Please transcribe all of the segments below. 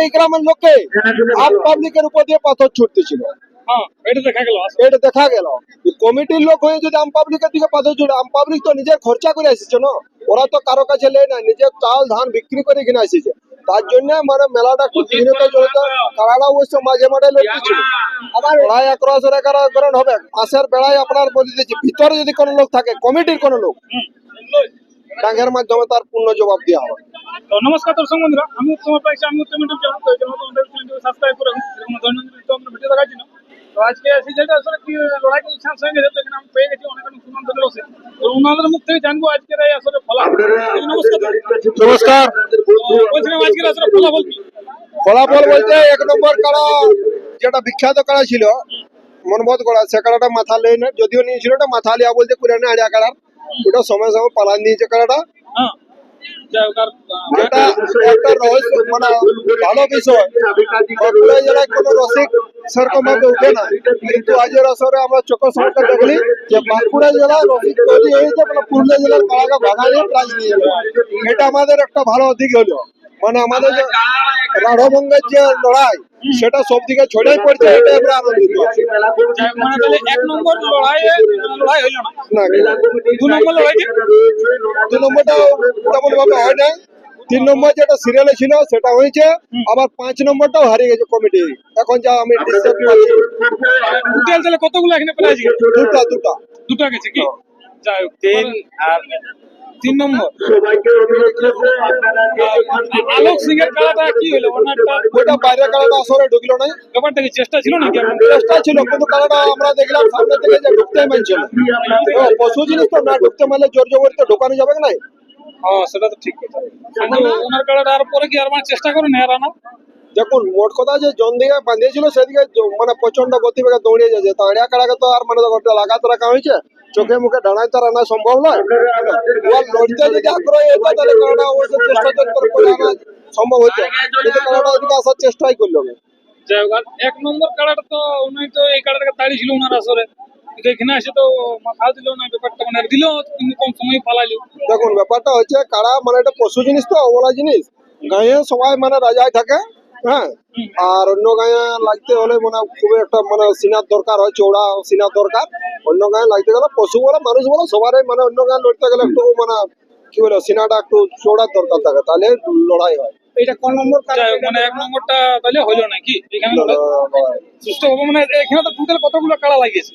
এই গ্রামের লোককে আম পাবলিকের উপর দিয়ে পাথর ছুটতেছিল। হ্যাঁ এটা দেখা গেল এটা দেখা গেল। কমিটির লোক হয়ে যদি আম পাবলিকের দিকে পাথর ছুটে আম পাবলিক তো নিজের খরচা করে এসেছে না? ওরা তো কারও কাছে লেয় না নিজের চাল ধান বিক্রি করে কিনে এসেছে তার জন্য মানে মেলাটা অবশ্য মাঝে মাঝে আবার রেখারণ হবে? মাসের বেড়ায় আপনার বলে দিয়েছি ভিতরে যদি কোনো লোক থাকে কমিটির কোনো লোক ডাঙ্গের মাধ্যমে তার পূর্ণ জবাব দেওয়া হবে। তো নমস্কার দর্শক বন্ধুরা আমি তোমার পাইছি আমি উত্তম ইউটিউব চ্যানেল তো এই জন্য তোমাদের চ্যানেলটিকে সাবস্ক্রাইব করে এরকম দৈনন্দিন তো আমরা ভিডিও দেখাচ্ছি না তো আজকে সেই জায়গাটা আসলে কি লড়াই করছে চান্স হয়ে গেছে তো এখানে আমি পেয়ে গেছি অনেক অনেক সুনাম ধরে বসে তো ওনাদের মুখ থেকে জানব আজকের এই আসলে ফলা নমস্কার। নমস্কার বলছিলাম আজকের আসলে ফলাফল কি? ফলাফল বলতে এক নম্বর কাড়া যেটা বিখ্যাত কাড়া ছিল মনবোধ করা সে কাড়াটা মাথা লেই না যদিও নিয়েছিল ওটা মাথা লিয়া বলতে কুড়ানে আড়িয়া কাড়ার। ওটা সময় সময় পালান দিয়েছে কাড়াটা। রহস্য মানে ভালো জেলায় কোনো উঠে না। কিন্তু আজের আমরা চোখ দেখলি যে মানে পুরুলিয়া জেলার এটা আমাদের একটা ভালো দিক হলো। মানে আমাদের রাঢ়বঙ্গের যে লড়াই সেটা সব দিকে ছড়িয়ে পড়ছে এটা আমরা আনন্দিত। মানে না। না দু নম্বর লড়াইটি দু নম্বরটা তেমন ভাবে হয় নাই। তিন নম্বর যেটা সিরিয়ালে ছিল সেটা হয়েছে। আবার পাঁচ নম্বরটাও হারিয়ে গেছে কমিটি। এখন যা আমি পাচ্ছি কতগুলো এখানে দুটা দুটা। দুটো গেছে কি? যাই হোক তিন আর তিন নম্বর। আলোক সিং এর খেলাটা কি হলো? ওটা বাইরে কালাটা আসরে ঢুকলো নাই। ব্যাপারটা কি চেষ্টা ছিল নাকি? চেষ্টা ছিল কিন্তু কালাটা আমরা দেখলাম সামনে থেকে যে ঢুকতে মানছিল পশু জিনিস তো না ঢুকতে জোর জবরদস্তি ঢোকানো যাবে না হ্যাঁ সেটা তো ঠিক কথা। কিন্তু ওনার খেলাটা আর পরে কি আর মানে চেষ্টা করেন আর আনা দেখুন মোট কথা যে জন দিকে বাঁধিয়েছিল সেদিকে মানে প্রচণ্ড গতিবেগে দৌড়িয়ে যাচ্ছে। তো আড়িয়া কাড়াকে তো আর মানে লাগাতে রাখা হয়েছে। চোখে মুখে ডানায় তার আনা সম্ভব নয়? লড়তে যদি আগ্রহী হতো তাহলে কারণটা অবশ্য চেষ্টা করে আনা সম্ভব হতো কিন্তু কারণটা ওদিকে আসার চেষ্টাই করল না। এক নম্বর খেলাটা তো উনি তো এই খেলাটাকে তাড়িয়েছিল ওনার আসরে। এখানে এসে তো মাথা দিল না ব্যাপারটা মানে দিল কিন্তু কম সময় পালাইলো। দেখুন ব্যাপারটা হচ্ছে কারা মানে এটা পশু জিনিস তো অবলা জিনিস। গায়ে সবাই মানে রাজায় থাকে। হ্যাঁ আর অন্য গায়ে লাগতে হলে মানে খুব একটা মানে সিনার দরকার হয় চৌড়া সিনার দরকার। অন্য গায়ে লাগতে গেলে পশু বলে মানুষ বলে সবারই মানে অন্য গায়ে লড়তে গেলে একটু মানে কি বলে সিনাটা একটু চৌড়ার দরকার থাকে তাহলে লড়াই হয়। এটা কোন নম্বর মানে এক নম্বরটা তাহলে হইল নাকি এখানে সুস্থ হবে মানে এখানে তো টোটাল কতগুলো কাড়া লাগিয়েছে?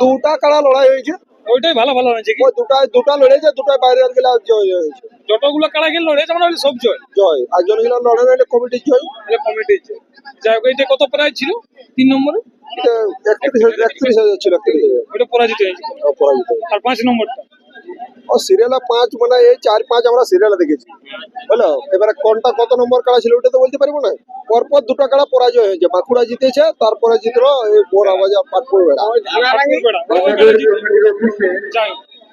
দুটা কারা লড়াই হয়েছে। ওইটাই ভালো ভালো হয়েছে কি? দুটায় দুটা লড়েছে দুটায় বাইরে আর গেলে জয় হয়েছে। যতগুলো কারা গেল লড়েছে মানে সব জয়। জয়। আর জনগুলো লড়ে হলে কমিটির জয়। হলে কমিটির জয়। যাই হোক এইটা কত প্রাইজ ছিল? তিন নম্বরে? এটা একত্রিশ হাজার- একত্রিশ হাজার ছিল একত্রিশ হাজার। ওইটা পরাজিত হয়েছে। পরাজিত আর পাঁচ নম্বরটা? ও সিরিয়ালে পাঁচ মানে এই চার পাঁচ আমরা সিরিয়ালে দেখেছি। বুঝলো? এবারে কোনটা কত নম্বর কাড়া ছিল ওটা তো বলতে পারব না। পরপর দুটো কাড়া পরাজয় হয়েছে। বাঁকুড়া জিতেছে তারপরে জিতলো এই বোরা আওয়াজ পাটপুর বেড়া।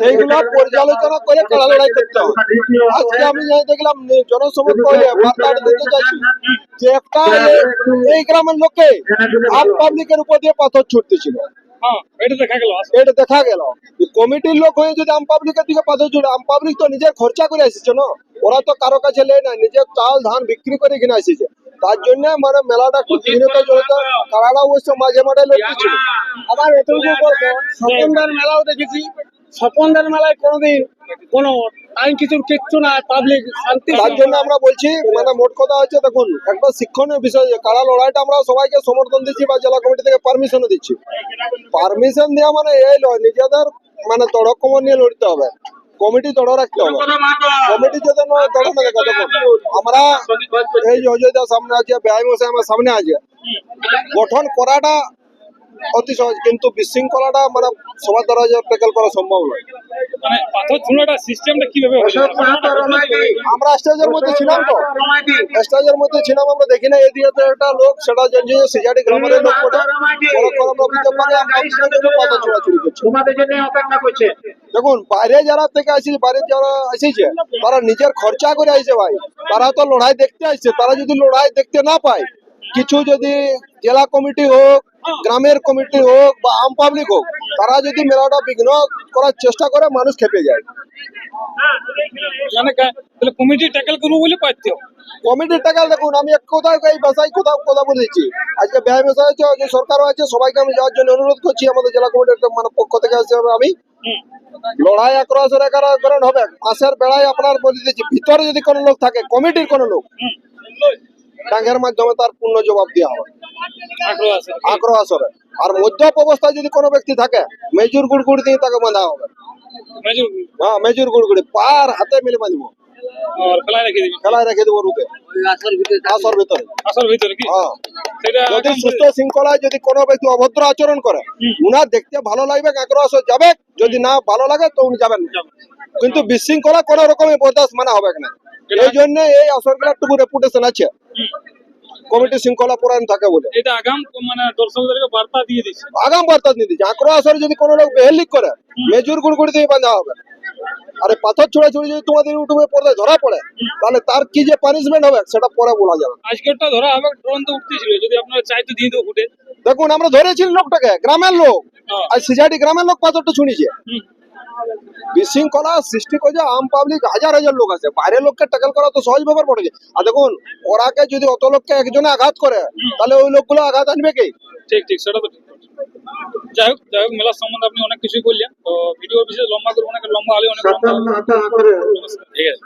সেইগুলো পর্যালোচনা করে কাড়া লড়াই করতে হবে। আজকে আমি দেখলাম নে- জনসমক্ষ হয়ে বার্তাটা দিতে চাইছি যে একটা এই গ্রামের লোককে আম পাবলিকের উপর দিয়ে পাথর ছুটতেছিল। হ্যাঁ এটা দেখা গেল এটা দেখা গেল। যে কমিটির লোক হয়ে যদি আম পাবলিকের দিকে পাথর ছুটে আম পাবলিক তো নিজের খরচা করে এসেছে না? ওরা তো কারও কাছে লেয় না নিজের চাল ধান বিক্রি করে কিনে এসেছে তার জন্য মানে মেলাটা একটু চিহ্নিত চলত অবশ্য মাঝে মাঝে লড়তেছিল। আবার এতটুকু বলব মেলাও দেখেছি। স্বপনদার মেলায় কোনোদিন কোনো আইন কিছুর কিচ্ছু না পাবলিক শান্তি তার জন্য আমরা বলছি মানে মোট কথা হচ্ছে, দেখুন, একটা শিক্ষণীয় বিষয়, কারা লড়াইটা আমরা সবাইকে সমর্থন দিচ্ছি বা জেলা কমিটি থেকে পারমিশনও দিচ্ছি। পারমিশন দেওয়া মানে এই নয়, নিজেদের মানে তড়ক তড়কম নিয়ে লড়তে হবে। কমিটি তড় রাখতে হবে। কমিটি যদি তড় না দেখো দেখুন, আমরা এই অযোধ্যা সামনে আছে ব্যয় আমার সামনে আছে। গঠন করাটা অতি সহজ কিন্তু বিশৃঙ্খলাটা মানে সবার দ্বারা যে ট্যাকেল করা সম্ভব নয়। মানে পাথর ছোড়াটা সিস্টেমটা কীভাবে হলো আমরা স্টেজের মধ্যে ছিলাম তো। স্টেজের মধ্যে ছিলাম আমরা দেখি না এদিকে একটা লোক সেটা জানছি যে সিজাডি গ্রামের লোক ওটা আমরা অভিযোগ আমরা আপনাদের জন্য পাতা ছোড়াছুড়ি করছি। তোমাদের জন্য অপেক্ষা করছে। দেখুন বাইরে যারা থেকে আসছে বাইরে যারা এসেছে তারা নিজের খরচা করে আইছে ভাই। তারা তো লড়াই দেখতে আসছে তারা যদি লড়াই দেখতে না পায় কিছু যদি জেলা কমিটি হোক গ্রামের কমিটি হোক বা আম পাবলিক হোক তারা যদি মেলাটা বিঘ্ন করার চেষ্টা করে মানুষ খেপে যায়। মানে কমিটি ট্যাকেল করব বলে টাকা দেখুন আমি এক কোথাও এই ভাষায় কোথাও কথা বলেছি। আজকে ব্যয় মেশা হয়েছে যে সরকারও আছে সবাইকে আমি যাওয়ার জন্য অনুরোধ করছি আমাদের জেলা কমিটির মানে পক্ষ থেকে আসতে হবে আমি। লড়াই হবে মাসের বেলায় আপনার বলে দিচ্ছি ভিতরে যদি কোনো লোক থাকে কমিটির কোনো লোক। ডাঙ্গের মাধ্যমে তার পূর্ণ জবাব দেওয়া হবে আগ্রহ আসরে আর মধ্যপ অবস্থায় যদি কোনো ব্যক্তি থাকে মেজুর গুড়গুড়ি দিয়ে তাকে বাঁধা হবে। হ্যাঁ মেজুর গুড়গুড়ি। পার হাতে মিলে বাঁধবো। খেলায় রেখে দিবি? খেলায় রেখে দেবো রূপে আসর ভিতরে আসল ভিতরে। হ্যাঁ। যদি সুস্থ শৃঙ্খলায় যদি কোনো ব্যক্তি অভদ্র আচরণ করে। উনার দেখতে ভালো লাগবে আগ্রহ যাবে। যদি না ভালো লাগে তো উনি যাবেন না। কিন্তু বিশৃঙ্খলা কোনো রকমের বরদাস্ত মানা হবে না। এই জন্য এই আসরগুলোর টুকু রেপুটেশন আছে। কমিটি শৃঙ্খলা পরায়ণ থাকে বলে। এটা আগাম মানে দর্শকদেরকে বার্তা দিয়ে দিচ্ছে। আগাম বার্তা দিয়ে দিচ্ছে। আগ্রহ আসরে যদি কোনো লোক বেহেলিক করে মেজুর গুড়গুড়ি দিয়ে বাঁধা হবে। আরে পাথর ছোড়াছুড়ি যদি তোমাদের ইউটিউবে পড়লে ধরা পড়ে তাহলে তার কি যে পানিশমেন্ট হবে সেটা পরে বলা যাবে আজকেরটা ধরা হবে ড্রোন তো উঠতেছিল যদি আপনারা চাইতে দিয়ে দেবো ফুটে। দেখুন আমরা ধরেছি লোকটাকে গ্রামের লোক। হ্যাঁ। আর সিজাডি গ্রামের লোক পাথরটা হুম। বিশৃঙ্খলা সৃষ্টি করছে আম পাবলিক হাজার হাজার লোক আছে। বাইরের লোককে ট্যাকেল করা তো সহজ ব্যাপার পড়েছে। আর দেখুন ওরাকে যদি অত লোককে একজনে আঘাত করে তাহলে ওই লোকগুলো আঘাত আনবে কি? ঠিক ঠিক সেটা তো ঠিক। যাই হোক যাই হোক মেলার সম্বন্ধে আপনি অনেক কিছুই বললেন। তো ভিডিও বিশেষ লম্বা করব অনেক লম্বা হলে অনেক লম্বা ঠিক আছে।